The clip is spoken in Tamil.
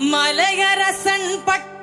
மலையரசன் பட்ட